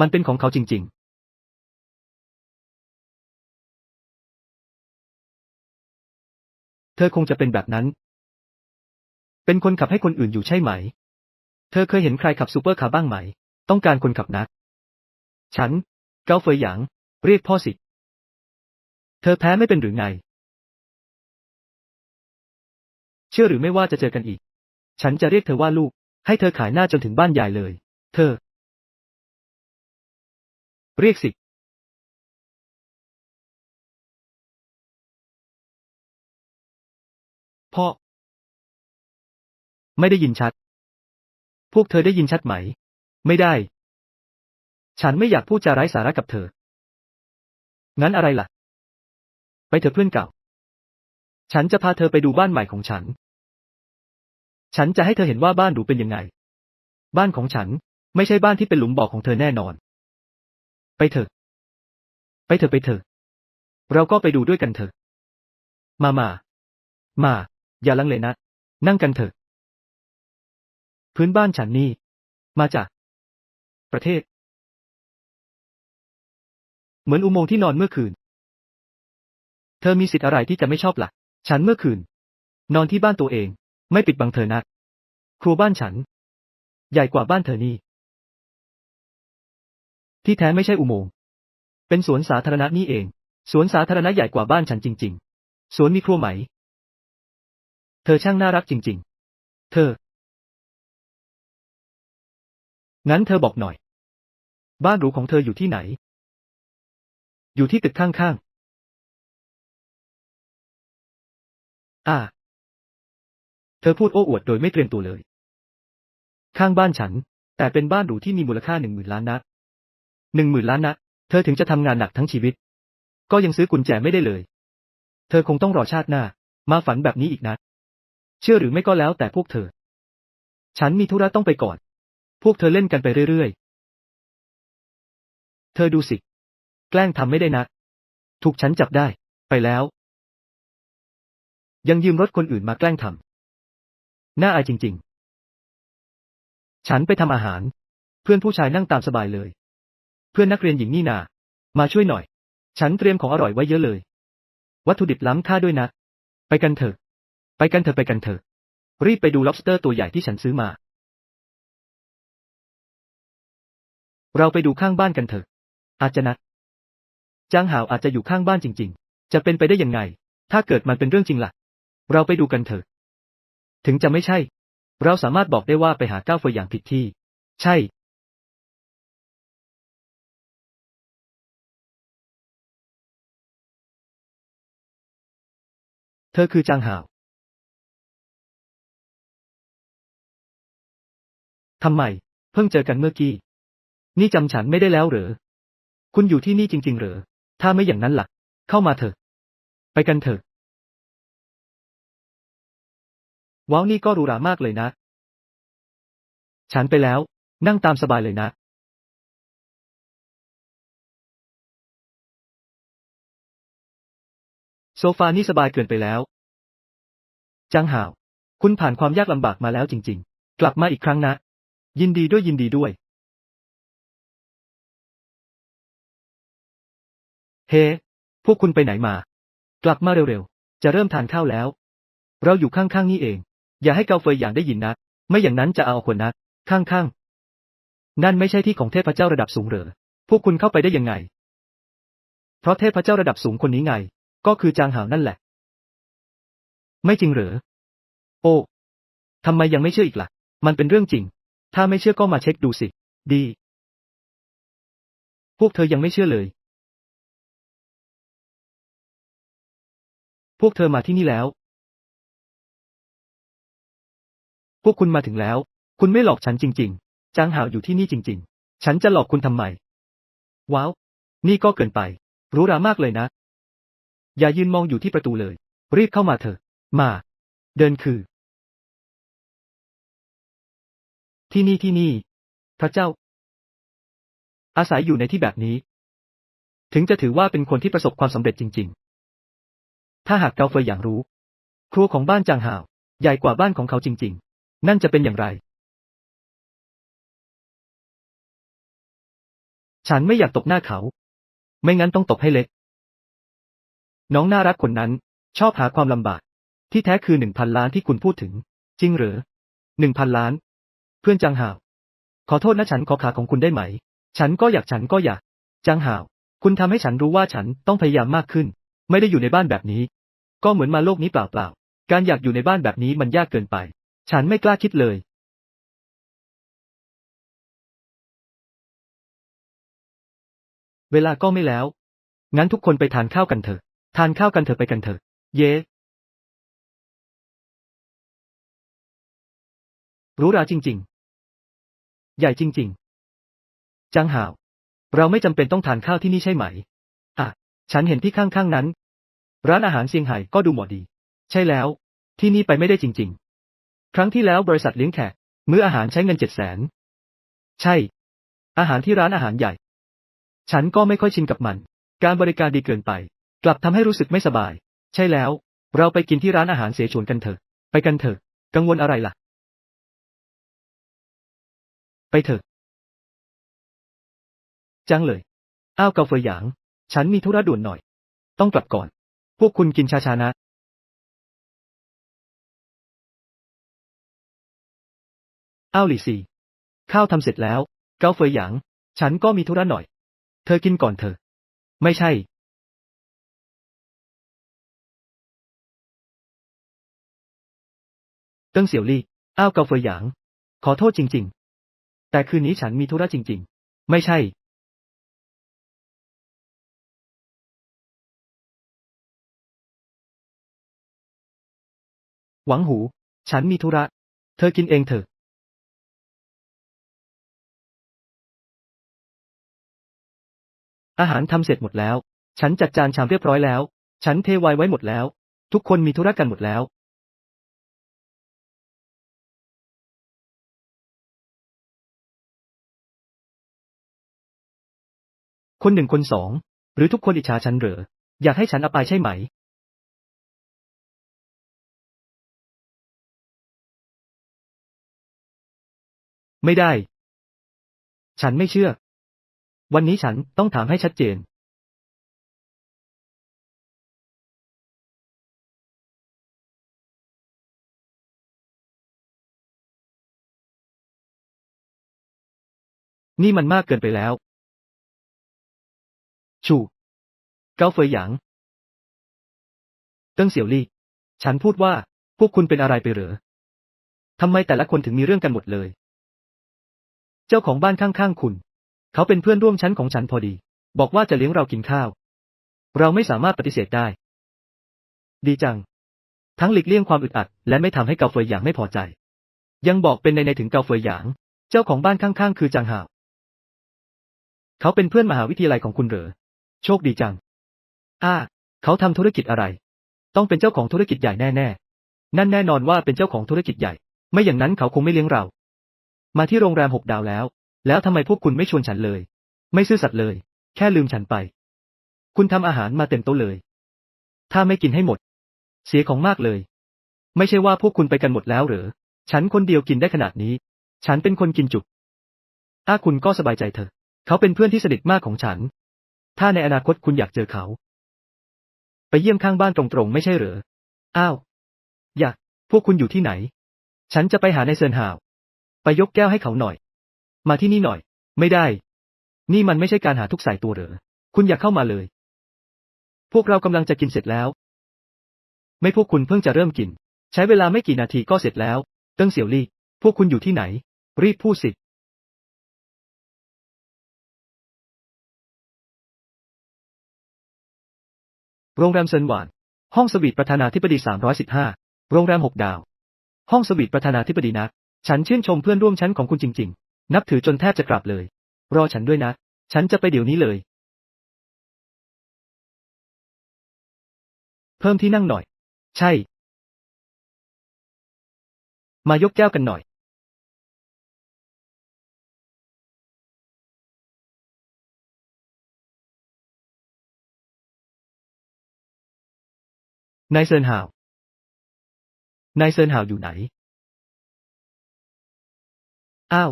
มันเป็นของเขาจริง ๆเธอคงจะเป็นแบบนั้น เป็นคนขับให้คนอื่นอยู่ใช่ไหม เธอเคยเห็นใครขับซูเปอร์คาร์บ้างไหม ต้องการคนขับนัก ฉัน เกาเฟยหยาง เรียกพ่อสิ เธอแพ้ไม่เป็นหรือไง เชื่อหรือไม่ว่าจะเจอกันอีก ฉันจะเรียกเธอว่าลูก ให้เธอขายหน้าจนถึงบ้านใหญ่เลย เธอ เรียกสิพ่อ ไม่ได้ยินชัด พวกเธอได้ยินชัดไหม ไม่ได้ ฉันไม่อยากพูดจาไร้สาระกับเธอ งั้นอะไรล่ะ ไปเถอะเพื่อนเก่า ฉันจะพาเธอไปดูบ้านใหม่ของฉัน ฉันจะให้เธอเห็นว่าบ้านหรูเป็นยังไง บ้านของฉันไม่ใช่บ้านที่เป็นหลุมบ่อของเธอแน่นอน ไปเถอะ ไปเถอะไปเถอะ เราก็ไปดูด้วยกันเถอะ มามา มา อย่าลังเลนะ นั่งกันเถอะ พื้นบ้านฉันนี่ มาจาก ประเทศ เหมือนอุโมงค์ที่นอนเมื่อคืน เธอมีสิทธิ์อะไรที่จะไม่ชอบละ่ะ ฉันเมื่อคืน นอนที่บ้านตัวเอง ไม่ปิดบังเธอนะ ครัวบ้านฉัน ใหญ่กว่าบ้านเธอนี่ ที่แท้ไม่ใช่อุโมงค์ เป็นสวนสาธารณะนี่เอง สวนสาธารณะใหญ่กว่าบ้านฉันจริง ๆ สวนมีครัวไหม เธอช่างน่ารักจริง ๆ เธอ งั้นเธอบอกหน่อย บ้านหรูของเธออยู่ที่ไหน อยู่ที่ตึกข้างๆ อ่า เธอพูดโอ้อวดโดยไม่เตรียมตัวเลย ข้างบ้านฉัน แต่เป็นบ้านหรูที่มีมูลค่าหนึ่งหมื่นล้านนะ หนึ่งหมื่นล้านนะ เธอถึงจะทำงานหนักทั้งชีวิต ก็ยังซื้อกุญแจไม่ได้เลย เธอคงต้องรอชาติหน้า มาฝันแบบนี้อีกนะ เชื่อหรือไม่ก็แล้วแต่พวกเธอ ฉันมีธุระต้องไปก่อน พวกเธอเล่นกันไปเรื่อยๆ เธอดูสิ แกล้งทำไม่ได้นะ ถูกฉันจับได้ ไปแล้ว ยังยืมรถคนอื่นมาแกล้งทำน่าอายจริง ๆ ฉันไปทำอาหาร เพื่อนผู้ชายนั่งตามสบายเลย เพื่อนนักเรียนหญิงนี่นา มาช่วยหน่อย ฉันเตรียมของอร่อยไว้เยอะเลย วัตถุดิบล้ำค่าด้วยนะ ไปกันเถอะ ไปกันเถอะไปกันเถอะ รีบไปดู lobster ตัวใหญ่ที่ฉันซื้อมา เราไปดูข้างบ้านกันเถอะ อาจจะนะจางหาวอาจจะอยู่ข้างบ้านจริง ๆ จะเป็นไปได้ยังไง ถ้าเกิดมันเป็นเรื่องจริงล่ะ เราไปดูกันเถอะ ถึงจะไม่ใช่ เราสามารถบอกได้ว่าไปหาก้าวเฟยอย่างผิดที่ ใช่ เธอคือจางหาว ทำไม เพิ่งเจอกันเมื่อกี้ นี่จำฉันไม่ได้แล้วเหรอ คุณอยู่ที่นี่จริง ๆ เหรอ ถ้าไม่อย่างนั้นล่ะ เข้ามาเถอะ ไปกันเถอะ ว้าวนี่ก็หรูหรามากเลยนะ ฉันไปแล้ว นั่งตามสบายเลยนะ โซฟานี่สบายเกินไปแล้ว จางหาว คุณผ่านความยากลำบากมาแล้วจริง ๆ กลับมาอีกครั้งนะ ยินดีด้วยยินดีด้วย เฮ้ พวกคุณไปไหนมา กลับมาเร็วๆ จะเริ่มทานข้าวแล้ว เราอยู่ข้างๆนี่เอง อย่าให้เกาเฟยอย่างได้ยินนะไม่อย่างนั้นจะเอาคนนะข้างๆ นั่นไม่ใช่ที่ของเทพเจ้าระดับสูงเหรอ พวกคุณเข้าไปได้ยังไง เพราะเทพเจ้าระดับสูงคนนี้ไง ก็คือจางหาวนั่นแหละ ไม่จริงเหรอ โอ้ทำไมยังไม่เชื่ออีกล่ะ มันเป็นเรื่องจริง ถ้าไม่เชื่อก็มาเช็คดูสิ ดี พวกเธอยังไม่เชื่อเลย พวกเธอมาที่นี่แล้ว พวกคุณมาถึงแล้ว คุณไม่หลอกฉันจริง ๆ จางหาวอยู่ที่นี่จริง ๆ ฉันจะหลอกคุณทำไม ว้าว นี่ก็เกินไป รู้รามากเลยนะ อย่ายืนมองอยู่ที่ประตูเลย รีบเข้ามาเถอะ มา เดินคือ ที่นี่ที่นี่ พระเจ้า อาศัยอยู่ในที่แบบนี้ ถึงจะถือว่าเป็นคนที่ประสบความสำเร็จจริง ๆ ถ้าหากเกาเฟยอย่างรู้ ครัวของบ้านจางหาว ใหญ่กว่าบ้านของเขาจริง ๆ นั่นจะเป็นอย่างไร ฉันไม่อยากตบหน้าเขา ไม่งั้นต้องตบให้เล็ก น้องน่ารักคนนั้น ชอบหาความลำบาก ที่แท้คือหนึ่งพันล้านที่คุณพูดถึง จริงหรือหนึ่งพันล้าน เพื่อนจางหาว ขอโทษนะฉันขอขาของคุณได้ไหม ฉันก็อยากฉันก็อยาก จางหาว คุณทำให้ฉันรู้ว่าฉันต้องพยายามมากขึ้น ไม่ได้อยู่ในบ้านแบบนี้ ก็เหมือนมาโลกนี้เปล่าๆ การอยากอยู่ในบ้านแบบนี้มันยากเกินไป ฉันไม่กล้าคิดเลยเวลาก็ไม่แล้ว งั้นทุกคนไปทานข้าวกันเถอะ ทานข้าวกันเถอะไปกันเถอะ เย้ รู้ราจริง ๆ ใหญ่จริง ๆจางหาว เราไม่จำเป็นต้องทานข้าวที่นี่ใช่ไหม อะ ฉันเห็นที่ข้างๆนั้น ร้านอาหารเซี่ยงไฮ้ก็ดูเหมาะดี ใช่แล้ว ที่นี่ไปไม่ได้จริง ๆ ครั้งที่แล้วบริษัทเลี้ยงแขก มื้ออาหารใช้เงินเจ็ดแสน ใช่ อาหารที่ร้านอาหารใหญ่ ฉันก็ไม่ค่อยชินกับมัน การบริการดีเกินไป กลับทำให้รู้สึกไม่สบาย ใช่แล้ว เราไปกินที่ร้านอาหารเสฉวนกันเถอะ ไปกันเถอะ กังวลอะไรล่ะ ไปเถอะ จังเลย อ้าวเกาเฟยหยาง ฉันมีธุระด่วนหน่อย ต้องกลับก่อน พวกคุณกินช้านะอ้าวหลี่ซีข้าวทำเสร็จแล้ว เกาเฟยหยาง ฉันก็มีธุระหน่อย เธอกินก่อนเถอะ ไม่ใช่ เติ้งเสี่ยวลี่ อ้าวเกาเฟยหยาง ขอโทษจริง ๆ แต่คืนนี้ฉันมีธุระจริง ๆ ไม่ใช่ หวังหู ฉันมีธุระ เธอกินเองเถอะอาหารทำเสร็จหมดแล้ว ฉันจัดจานชามเรียบร้อยแล้ว ฉันเทไวไว้หมดแล้ว ทุกคนมีธุระกันหมดแล้ว คนหนึ่งคนสอง หรือทุกคนอิจฉาฉันเหรอ อยากให้ฉันอับอายใช่ไหม ไม่ได้ ฉันไม่เชื่อ วันนี้ฉันต้องถามให้ชัดเจน นี่มันมากเกินไปแล้ว ชูเกาเฟยหยางเติ้งเสี่ยวลี่ ฉันพูดว่า พวกคุณเป็นอะไรไปเหรอทำไมแต่ละคนถึงมีเรื่องกันหมดเลย เจ้าของบ้านข้างๆคุณ เขาเป็นเพื่อนร่วมชั้นของฉันพอดี บอกว่าจะเลี้ยงเรากินข้าว เราไม่สามารถปฏิเสธได้ ดีจัง ทั้งหลีกเลี่ยงความอึดอัด และไม่ทำให้เกาเฟยหยางไม่พอใจ ยังบอกเป็นในในถึงเกาเฟยหยาง เจ้าของบ้านข้างๆ คือจางหาว เขาเป็นเพื่อนมหาวิทยาลัยของคุณเหรอ โชคดีจัง อ้า เขาทำธุรกิจอะไร ต้องเป็นเจ้าของธุรกิจใหญ่แน่ๆ นั่นแน่นอนว่าเป็นเจ้าของธุรกิจใหญ่ ไม่อย่างนั้นเขาคงไม่เลี้ยงเรา มาที่โรงแรมหกดาวแล้ว แล้วทำไมพวกคุณไม่ชวนฉันเลย ไม่ซื่อสัตย์เลย แค่ลืมฉันไป คุณทำอาหารมาเต็มโต๊ะเลย ถ้าไม่กินให้หมด เสียของมากเลย ไม่ใช่ว่าพวกคุณไปกันหมดแล้วหรือ ฉันคนเดียวกินได้ขนาดนี้ ฉันเป็นคนกินจุกอ้าคุณก็สบายใจเถอะ เขาเป็นเพื่อนที่สนิทมากของฉัน ถ้าในอนาคตคุณอยากเจอเขา ไปเยี่ยมข้างบ้านตรงๆ ไม่ใช่เหรอ อ้าว อยาก พวกคุณอยู่ที่ไหน ฉันจะไปหาในเซินหาว ไปยกแก้วให้เขาหน่อย มาที่นี่หน่อย ไม่ได้ นี่มันไม่ใช่การหาทุกสายตัวเหรอ คุณอยากเข้ามาเลย พวกเรากำลังจะกินเสร็จแล้ว ไม่พวกคุณเพิ่งจะเริ่มกิน ใช้เวลาไม่กี่นาทีก็เสร็จแล้ว เติ้งเสี่ยวลี่ พวกคุณอยู่ที่ไหน รีบพูดสิ โรงแรมเซินหวาน ห้องสวีทประธานาธิบดี 315 โรงแรมหกดาว ห้องสวีทประธานาธิบดีนะฉันชื่นชมเพื่อนร่วมชั้นของคุณจริง ๆ นับถือจนแทบจะกราบเลย รอฉันด้วยนะ ฉันจะไปเดี๋ยวนี้เลย เพิ่มที่นั่งหน่อย ใช่ มายกแก้วกันหน่อย นายเซินหาวนายเซินหาวอยู่ไหน อ้าว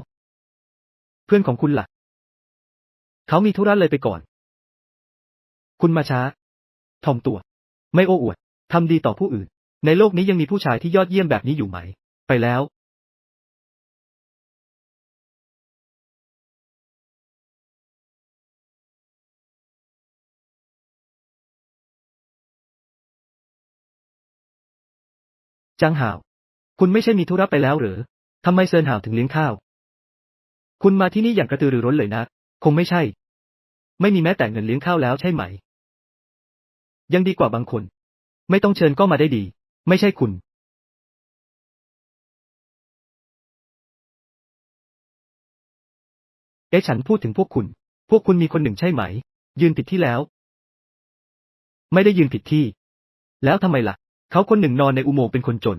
เพื่อนของคุณล่ะ เขามีธุระเลยไปก่อน คุณมาช้า ถ่อมตัว ไม่โอ้อวด ทำดีต่อผู้อื่น ในโลกนี้ยังมีผู้ชายที่ยอดเยี่ยมแบบนี้อยู่ไหม ไปแล้ว จางห่าว คุณไม่ใช่มีธุระไปแล้วหรือทำไมเซินห่าวถึงเลี้ยงข้าว คุณมาที่นี่อย่างกระตือรือร้นเลยนะคงไม่ใช่ ไม่มีแม้แต่เงินเลี้ยงข้าวแล้วใช่ไหม ยังดีกว่าบางคน ไม่ต้องเชิญก็มาได้ดี ไม่ใช่คุณ เอ๊ะฉันพูดถึงพวกคุณ พวกคุณมีคนหนึ่งใช่ไหม ยืนผิดที่แล้ว ไม่ได้ยืนผิดที่ แล้วทำไมล่ะ เขาคนหนึ่งนอนในอุโมงค์เป็นคนจน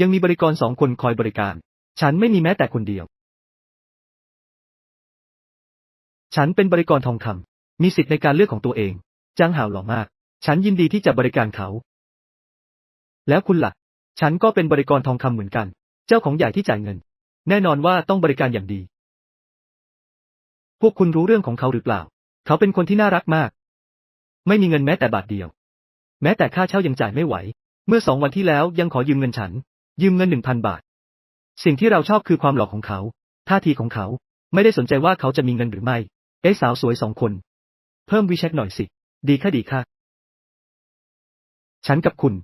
ยังมีบริกรสองคนคอยบริการ ฉันไม่มีแม้แต่คนเดียว ฉันเป็นบริกรทองคำมีสิทธิ์ในการเลือกของตัวเองจ้างห่าวหล่อมาก ฉันยินดีที่จะบริการเขา แล้วคุณล่ะ ฉันก็เป็นบริกรทองคำเหมือนกัน เจ้าของใหญ่ที่จ่ายเงิน แน่นอนว่าต้องบริการอย่างดี พวกคุณรู้เรื่องของเขาหรือเปล่า เขาเป็นคนที่น่ารักมาก ไม่มีเงินแม้แต่บาทเดียว แม้แต่ค่าเช่ายังจ่ายไม่ไหว เมื่อสองวันที่แล้วยังขอยืมเงินฉัน ยืมเงินหนึ่งพันบาท สิ่งที่เราชอบคือความหล่อของเขา ท่าทีของเขา ไม่ได้สนใจว่าเขาจะมีเงินหรือไม่ เอ๊สาวสวยสองคน เพิ่มวิแชทหน่อยสิ ดีค่ะดีค่ะ ฉันกับคุณ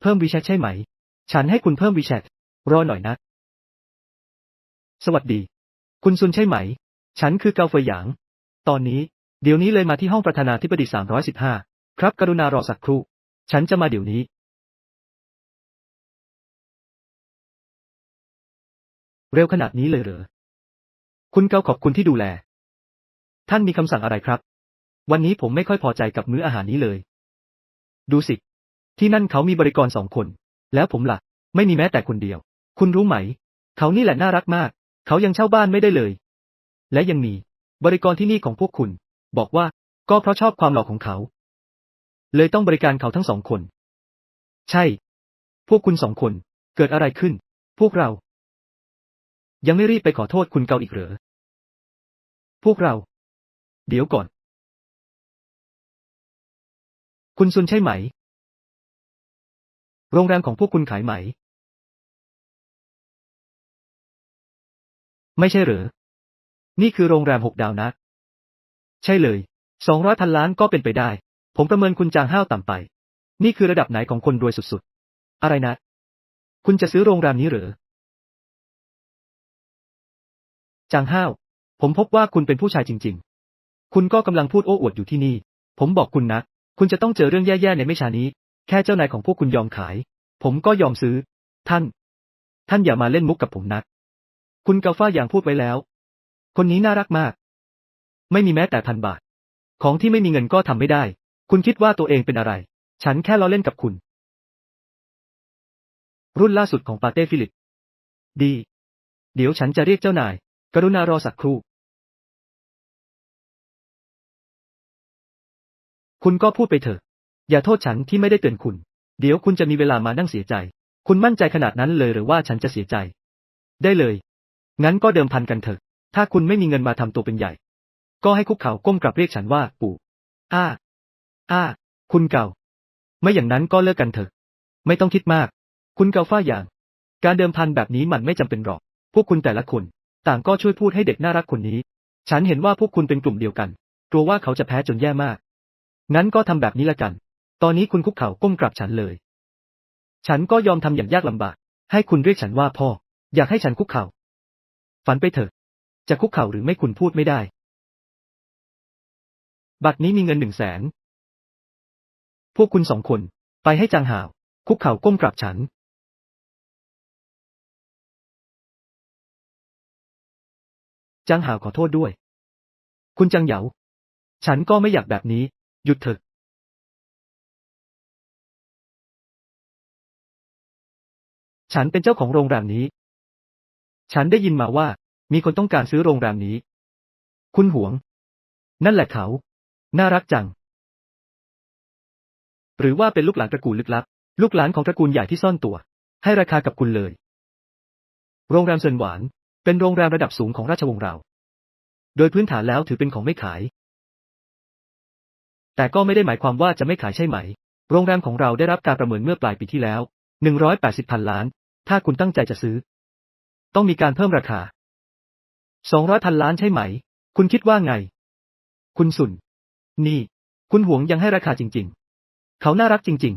เพิ่มวิแชทใช่ไหม ฉันให้คุณเพิ่มวิแชทรอหน่อยนะ สวัสดี คุณซุนใช่ไหม ฉันคือเกาเฟยหยาง ตอนนี้ เดี๋ยวนี้เลยมาที่ห้องประธานาธิบดี315 ครับกรุณารอสักครู่ ฉันจะมาเดี๋ยวนี้เร็วขนาดนี้เลยเหรอ คุณเกาขอบคุณที่ดูแล ท่านมีคำสั่งอะไรครับ วันนี้ผมไม่ค่อยพอใจกับมื้ออาหารนี้เลย ดูสิ ที่นั่นเขามีบริกรสองคน แล้วผมล่ะ ไม่มีแม้แต่คนเดียว คุณรู้ไหม เขานี่แหละน่ารักมาก เขายังเช่าบ้านไม่ได้เลย และยังมี บริกรที่นี่ของพวกคุณ บอกว่า ก็เพราะชอบความหล่อของเขา เลยต้องบริการเขาทั้งสองคน ใช่ พวกคุณสองคน เกิดอะไรขึ้น พวกเรา ยังไม่รีบไปขอโทษคุณเกาอีกเหรอ พวกเรา เดี๋ยวก่อน คุณซุนใช่ไหม โรงแรมของพวกคุณขายไหม ไม่ใช่เหรอ นี่คือโรงแรมหกดาวนะ ใช่เลย สองร้อยพันล้านก็เป็นไปได้ ผมประเมินคุณจางห้าวต่ำไป นี่คือระดับไหนของคนรวยสุดๆ อะไรนะ คุณจะซื้อโรงแรมนี้หรือ จางห้าว ผมพบว่าคุณเป็นผู้ชายจริง ๆ คุณก็กำลังพูดโอ้อวดอยู่ที่นี่ ผมบอกคุณนะ คุณจะต้องเจอเรื่องแย่ๆในไม่ช้านี้ แค่เจ้านายของพวกคุณยอมขาย ผมก็ยอมซื้อ ท่าน ท่านอย่ามาเล่นมุกกับผมนัก คุณเกาฟ้าอย่างพูดไว้แล้ว คนนี้น่ารักมาก ไม่มีแม้แต่พันบาท ของที่ไม่มีเงินก็ทำไม่ได้ คุณคิดว่าตัวเองเป็นอะไร ฉันแค่ล้อเล่นกับคุณ รุ่นล่าสุดของปาเต้ฟิลิป ดี เดี๋ยวฉันจะเรียกเจ้านาย กรุณารอสักครู่ คุณก็พูดไปเถอะ อย่าโทษฉันที่ไม่ได้เตือนคุณ เดี๋ยวคุณจะมีเวลามานั่งเสียใจ คุณมั่นใจขนาดนั้นเลยหรือว่าฉันจะเสียใจ ได้เลย งั้นก็เดิมพันกันเถอะ ถ้าคุณไม่มีเงินมาทำตัวเป็นใหญ่ ก็ให้คุกเข่าก้มกราบเรียกฉันว่าปู่อ้า อ้า คุณเก่า ไม่อย่างนั้นก็เลิกกันเถอะ ไม่ต้องคิดมาก คุณเก่าฝ้าอย่าง การเดิมพันแบบนี้มันไม่จำเป็นหรอก พวกคุณแต่ละคน ต่างก็ช่วยพูดให้เด็กน่ารักคนนี้ ฉันเห็นว่าพวกคุณเป็นกลุ่มเดียวกัน กลัวว่าเขาจะแพ้จนแย่มาก งั้นก็ทำแบบนี้ละกัน ตอนนี้คุณคุกเข่าก้มกราบฉันเลย ฉันก็ยอมทำอย่างยากลำบาก ให้คุณเรียกฉันว่าพ่อ อยากให้ฉันคุกเข่า ฝันไปเถอะ จะคุกเข่าหรือไม่คุณพูดไม่ได้ บัตรนี้มีเงินหนึ่งแสน พวกคุณสองคน ไปให้จางหาว คุกเข่าก้มกราบฉัน จางหาวขอโทษด้วย คุณจางเหยา ฉันก็ไม่อยากแบบนี้ หยุดเถอะฉันเป็นเจ้าของโรงแรมนี้ ฉันได้ยินมาว่า มีคนต้องการซื้อโรงแรมนี้ คุณหวง นั่นแหละเขา น่ารักจัง หรือว่าเป็นลูกหลานตระกูลลึกลับ ลูกหลานของตระกูลใหญ่ที่ซ่อนตัว ให้ราคากับคุณเลย โรงแรมเซินหวาน เป็นโรงแรมระดับสูงของราชวงศ์เรา โดยพื้นฐานแล้วถือเป็นของไม่ขาย แต่ก็ไม่ได้หมายความว่าจะไม่ขายใช่ไหม โรงแรมของเราได้รับการประเมินเมื่อปลายปีที่แล้ว 180พันล้าน ถ้าคุณตั้งใจจะซื้อ ต้องมีการเพิ่มราคา 200พันล้านใช่ไหม คุณคิดว่าไง คุณสุน นี่ คุณหวงยังให้ราคาจริง ๆ เขาน่ารักจริง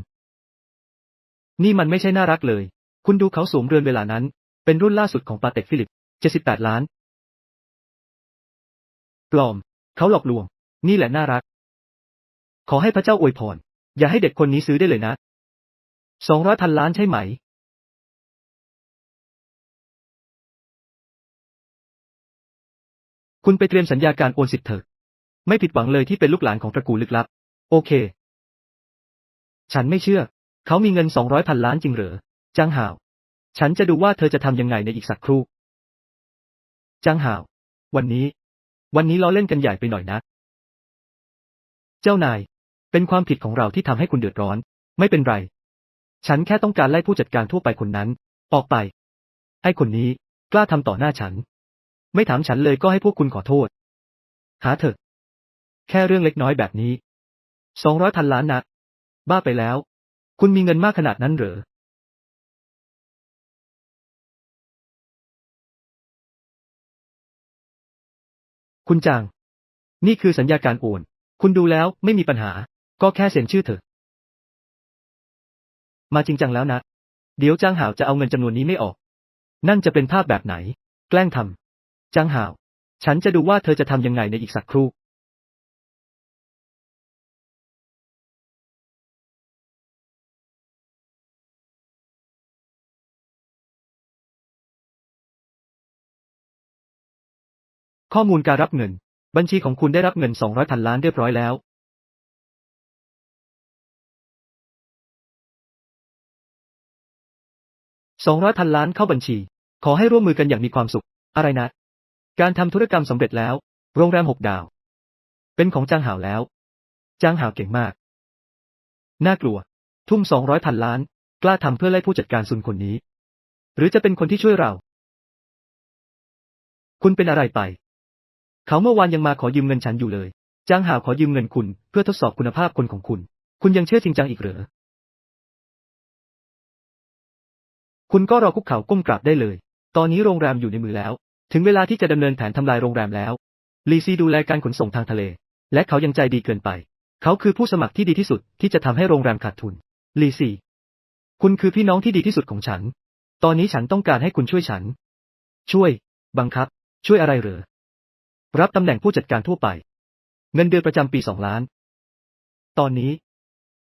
ๆ นี่มันไม่ใช่น่ารักเลย คุณดูเขาสวมเรือนเวลานั้น เป็นรุ่นล่าสุดของปาเต็กฟิลิป 78 ล้าน ปลอม เขาหลอกลวง นี่แหละน่ารัก ขอให้พระเจ้าอวยพร อย่าให้เด็กคนนี้ซื้อได้เลยนะสองร้อยพันล้านใช่ไหม คุณไปเตรียมสัญญาการโอนสิทธิ์เถอะ ไม่ผิดหวังเลยที่เป็นลูกหลานของตระกูลลึกลับ โอเค ฉันไม่เชื่อ เขามีเงินสองร้อยพันล้านจริงเหรอ จางห่าว ฉันจะดูว่าเธอจะทำยังไงในอีกสักครู่ จางห่าว วันนี้ วันนี้ล้อเล่นกันใหญ่ไปหน่อยนะ เจ้านาย เป็นความผิดของเราที่ทำให้คุณเดือดร้อน ไม่เป็นไร ฉันแค่ต้องการไล่ผู้จัดการทั่วไปคนนั้น ออกไป ไอ้คนนี้ กล้าทำต่อหน้าฉัน ไม่ถามฉันเลยก็ให้พวกคุณขอโทษ หาเถอะ แค่เรื่องเล็กน้อยแบบนี้สองร้อยพันล้านนะ บ้าไปแล้ว คุณมีเงินมากขนาดนั้นเหรอคุณจาง นี่คือสัญญาการโอน คุณดูแล้วไม่มีปัญหา ก็แค่เซ็นชื่อเถอะ มาจริงจังแล้วนะ เดี๋ยวจางหาวจะเอาเงินจำนวนนี้ไม่ออก นั่นจะเป็นภาพแบบไหน แกล้งทำจางหาว ฉันจะดูว่าเธอจะทำยังไงในอีกสักครู่ ข้อมูลการรับเงิน บัญชีของคุณได้รับเงิน 200พันล้านเรียบร้อยแล้ว200พันล้านเข้าบัญชี ขอให้ร่วมมือกันอย่างมีความสุข อะไรนะ การทำธุรกรรมสำเร็จแล้ว โรงแรมหกดาว เป็นของจางหาวแล้ว จางหาวเก่งมาก น่ากลัว ทุ่ม200พันล้าน กล้าทำเพื่อไล่ผู้จัดการซุนคนนี้ หรือจะเป็นคนที่ช่วยเรา คุณเป็นอะไรไป เขาเมื่อวานยังมาขอยืมเงินฉันอยู่เลย จางหาวขอยืมเงินคุณ เพื่อทดสอบคุณภาพคนของคุณ คุณยังเชื่อจริงจังอีกเหรอ คุณก็รอคุกเข่าก้มกราบได้เลย ตอนนี้โรงแรมอยู่ในมือแล้ว ถึงเวลาที่จะดำเนินแผนทำลายโรงแรมแล้ว ลีซีดูแลการขนส่งทางทะเล และเขายังใจดีเกินไป เขาคือผู้สมัครที่ดีที่สุดที่จะทำให้โรงแรมขาดทุน ลีซี คุณคือพี่น้องที่ดีที่สุดของฉัน ตอนนี้ฉันต้องการให้คุณช่วยฉัน ช่วย บังคับ ช่วยอะไรเหรอ รับตำแหน่งผู้จัดการทั่วไป เงินเดือนประจำปีสองล้าน ตอนนี้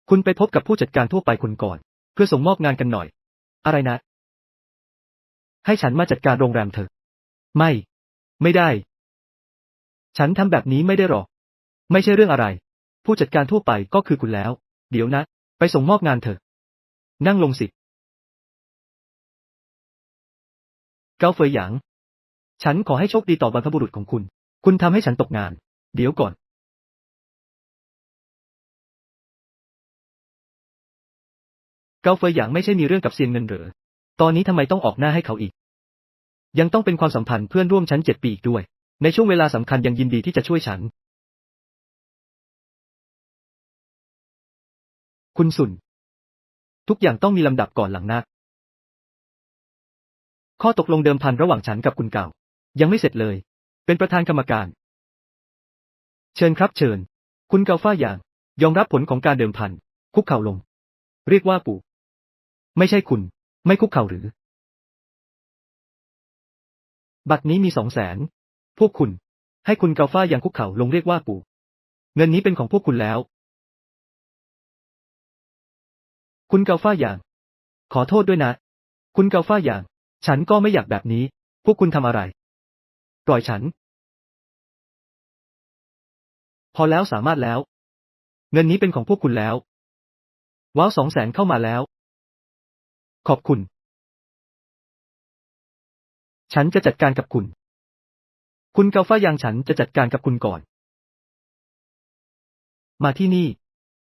คุณไปพบกับผู้จัดการทั่วไปคนก่อน เพื่อส่งมอบงานกันหน่อย อะไรนะ ให้ฉันมาจัดการโรงแรมเถอะไม่ ไม่ได้ ฉันทำแบบนี้ไม่ได้หรอก ไม่ใช่เรื่องอะไร ผู้จัดการทั่วไปก็คือคุณแล้ว เดี๋ยวนะ ไปส่งมอบงานเถอะ นั่งลงสิ เกาเฟยหยาง ฉันขอให้โชคดีต่อบรรพบุรุษของคุณ คุณทำให้ฉันตกงาน เดี๋ยวก่อน เกาเฟยหยางไม่ใช่มีเรื่องกับเซียนเงินเหรอ ตอนนี้ทำไมต้องออกหน้าให้เขาอีก ยังต้องเป็นความสัมพันธ์เพื่อนร่วมชั้นเจ็ดปีอีกด้วย ในช่วงเวลาสำคัญยังยินดีที่จะช่วยฉัน คุณสุน ทุกอย่างต้องมีลำดับก่อนหลังนะข้อตกลงเดิมพันระหว่างฉันกับคุณเก่า ยังไม่เสร็จเลย เป็นประธานกรรมการ เชิญครับเชิญ คุณเกาฟ้าอย่าง ยอมรับผลของการเดิมพัน คุกเข่าลง เรียกว่าปู่ ไม่ใช่คุณ ไม่คุกเข่าหรือ บัตรนี้มีสองแสน พวกคุณ ให้คุณเกาฟ้าอย่างคุกเข่าลงเรียกว่าปู่ เงินนี้เป็นของพวกคุณแล้ว คุณเกาฟ้าอย่าง ขอโทษด้วยนะ คุณเกาฟ้าอย่าง ฉันก็ไม่อยากแบบนี้ พวกคุณทำอะไร ปล่อยฉัน พอแล้วสามารถแล้ว เงินนี้เป็นของพวกคุณแล้ว ว้าวสองแสนเข้ามาแล้ว ขอบคุณ ฉันจะจัดการกับคุณ คุณเกาฟ้ายังฉันจะจัดการกับคุณก่อน มาที่นี่